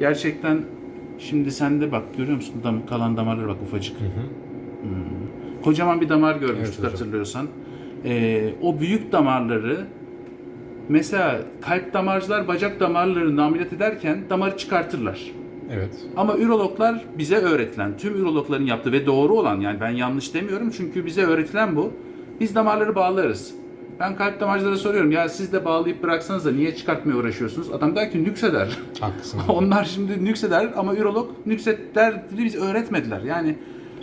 Gerçekten şimdi sen de bak görüyor musun dam, kalan damarlara bak ufacık. Hı hı. Kocaman bir damar görmüştük Evet hatırlıyorsan. Ee, o büyük damarları mesela kalp damarcılar bacak damarlarını ameliyat ederken damarı çıkartırlar. Evet. Ama ürologlar bize öğretilen, tüm ürologların yaptığı ve doğru olan yani ben yanlış demiyorum çünkü bize öğretilen bu. Biz damarları bağlarız. Ben kalp damarcılara soruyorum ya siz de bağlayıp bıraksanız da niye çıkartmaya uğraşıyorsunuz? Adam der ki nükseder. Haklısın. Onlar şimdi nükseder ama ürolog nükseder diye biz öğretmediler. Yani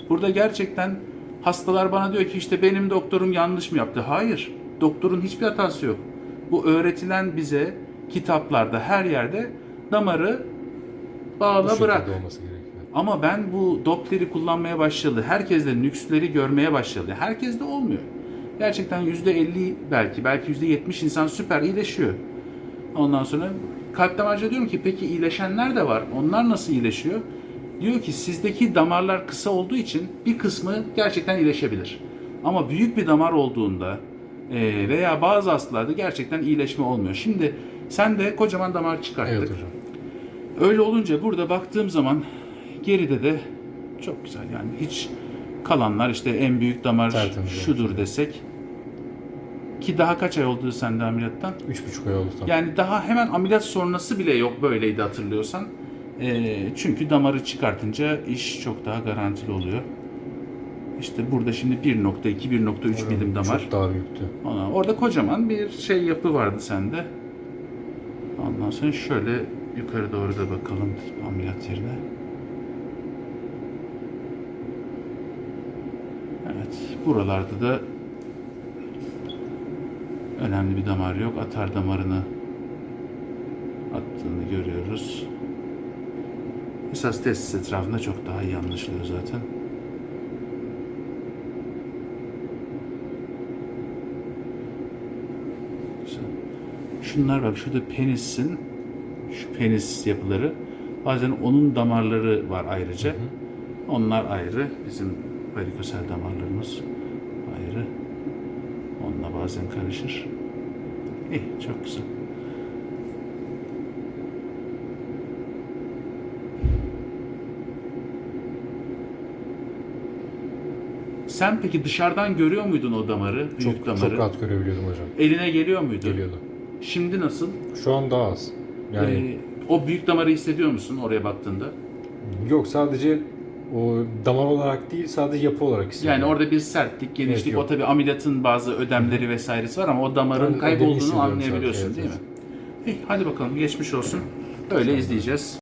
burada gerçekten hastalar bana diyor ki işte benim doktorum yanlış mı yaptı? Hayır. Doktorun hiçbir hatası yok. Bu öğretilen bize kitaplarda her yerde damarı Bu bağla şekilde bırak. olması gerekiyor. Ama ben bu Doppler'i kullanmaya başladı. Herkes de nüksleri görmeye başladı. Herkes de olmuyor. Gerçekten %50 belki, belki %70 insan süper iyileşiyor. Ondan sonra kalp damarcı diyorum ki peki iyileşenler de var. Onlar nasıl iyileşiyor? Diyor ki sizdeki damarlar kısa olduğu için bir kısmı gerçekten iyileşebilir. Ama büyük bir damar olduğunda e, veya bazı hastalarda gerçekten iyileşme olmuyor. Şimdi sen de kocaman damar çıkarttık. Evet hocam. Öyle olunca burada baktığım zaman geride de çok güzel yani hiç kalanlar işte en büyük damar Tertemiz şudur olmuş. desek ki daha kaç ay oldu sende ameliyattan? Üç buçuk ay oldu tam. Yani daha hemen ameliyat sonrası bile yok böyleydi hatırlıyorsan. Ee, çünkü damarı çıkartınca iş çok daha garantili oluyor. İşte burada şimdi 1.2 1.3 milim damar. Çok daha büyüktü. Ona, orada kocaman bir şey yapı vardı sende. Ondan sonra şöyle yukarı doğru da bakalım ameliyat yerine. Evet, buralarda da önemli bir damar yok. Atar damarını attığını görüyoruz. Esas testis etrafında çok daha iyi anlaşılıyor zaten. Güzel. Şunlar bak şurada penisin şu penis yapıları bazen onun damarları var ayrıca. Onlar ayrı. Bizim varikosel damarlarımız ayrı. Onunla bazen karışır. İyi, çok güzel. Sen peki dışarıdan görüyor muydun o damarı, büyük Çok, damarı? çok rahat görebiliyordum hocam. Eline geliyor muydu? Geliyordu. Şimdi nasıl? Şu an daha az. Yani Ee, o büyük damarı hissediyor musun oraya baktığında? yok sadece o damar olarak değil sadece yapı olarak hissediyorum. Yani orada bir sertlik, genişlik, Evet, yok. o tabi ameliyatın bazı ödemleri vesairesi var ama o damarın Ben ödemi kaybolduğunu hissediyorum anlayabiliyorsun sadece, değil evet, mi? İyi, hadi bakalım geçmiş olsun. Öyle izleyeceğiz.